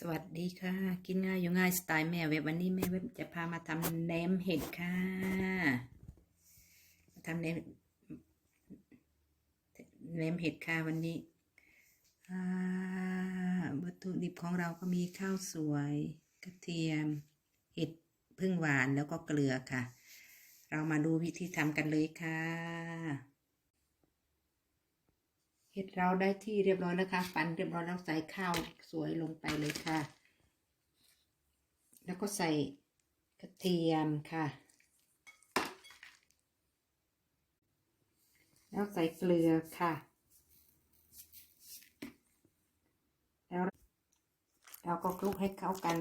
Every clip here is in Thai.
สวัสดีค่ะ กินง่ายอยู่ง่ายสไตล์แม่เว็บวันนี้แม่เว็บจะพามาทำแหนมเห็ดค่ะทำแหนมแหนมเห็ดค่ะวันนี้อ่าวัตถุดิบของเราก็มีข้าวสวย กระเทียม เห็ดพึ่งหวานแล้วก็เกลือค่ะ เรามาดูวิธีทำกันเลยค่ะ เห็ดเราได้ที่เรียบร้อยแล้วค่ะปั่นเรียบร้อยแล้วใส่ข้าวสวยลงไปเลยค่ะ แล้วก็ใส่กระเทียมค่ะ แล้วใส่เกลือค่ะ แล้วเราก็คลุกให้เข้ากัน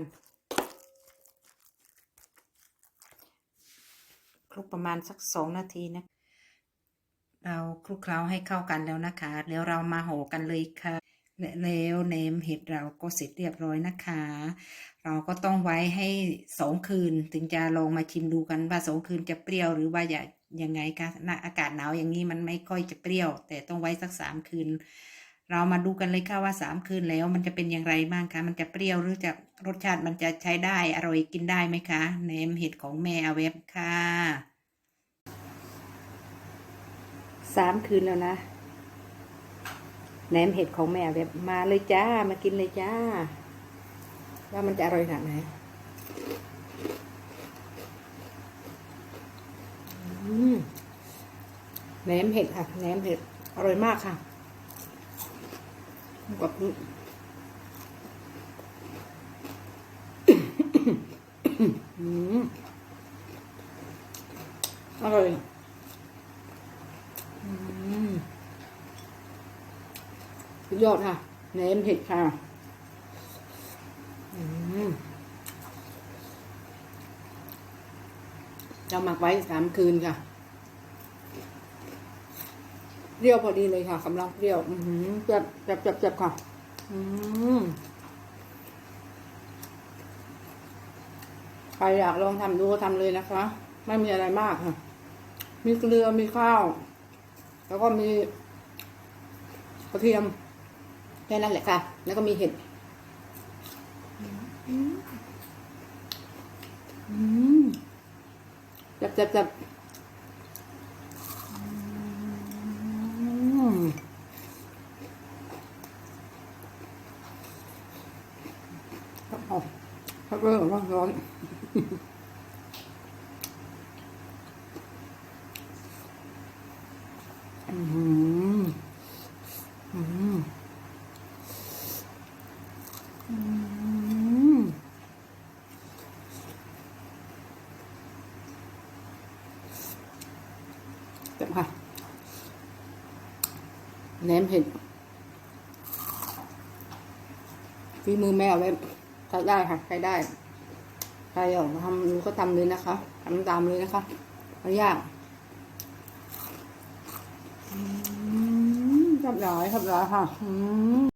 คลุกประมาณสักสองนาทีนะ เราคลุกเคล้าให้เข้ากันแล้วนะคะ แล้วเรามาห่อกันเลยค่ะและแล้วเนมเห็ดเราก็เสร็จเรียบร้อยนะคะ เราก็ต้องไว้ให้สองคืนถึงจะลองมาชิมดูกันว่าสองคืนจะเปรี้ยวหรือว่าอย่ายังไงคะอากาศหนาวอย่างนี้มันไม่ค่อยจะเปรี้ยว แต่ต้องไว้สักสามคืน เรามาดูกันเลยค่ะว่าสามคืนแล้วมันจะเป็นอย่างไรบ้างคะมันจะเปรี้ยวหรือจะรสชาติมันจะใช้ได้อร่อยกินได้ไหมคะเนมเห็ดของแม่อเว็บค่ะ สามคืนแล้วนะแหนมเห็ดของแม่แบบมาเลยจ้า มากินเลยจ้า ว่ามันจะอร่อยขนาดไหนแหนมเห็ดค่ะแหนมเห็ด อร่อยมากค่ะกับอืมอร่อย อืม สุดยอดค่ะแหนมเห็ดค่ะเราหมักไว้สามคืนค่ะเปรี้ยวพอดีเลยค่ะกำลังเปรี้ยว อืมเจ็บเจ็บเจ็บเจ็บค่ะ อืมใครอยากลองทำดูก็ทำเลยนะคะ ไม่มีอะไรมากค่ะ มีเกลือมีข้าว แล้วก็มีกระเทียม แค่นั้นแหละค่ะ แล้วก็มีเห็ดอืมจับจับจับอืมครับผมครับเรื่องร้อนร้อนอืมอืมอืมเจ็บค่ะ แหนมเห็ดฝีมือแม่เอาไว้ใช้ได้ค่ะใช้ได้ใครอยากทำรู้ก็ทำเลยนะคะทำตามเลยนะคะไม่ยากขับร้อยขับร้อยค่ะ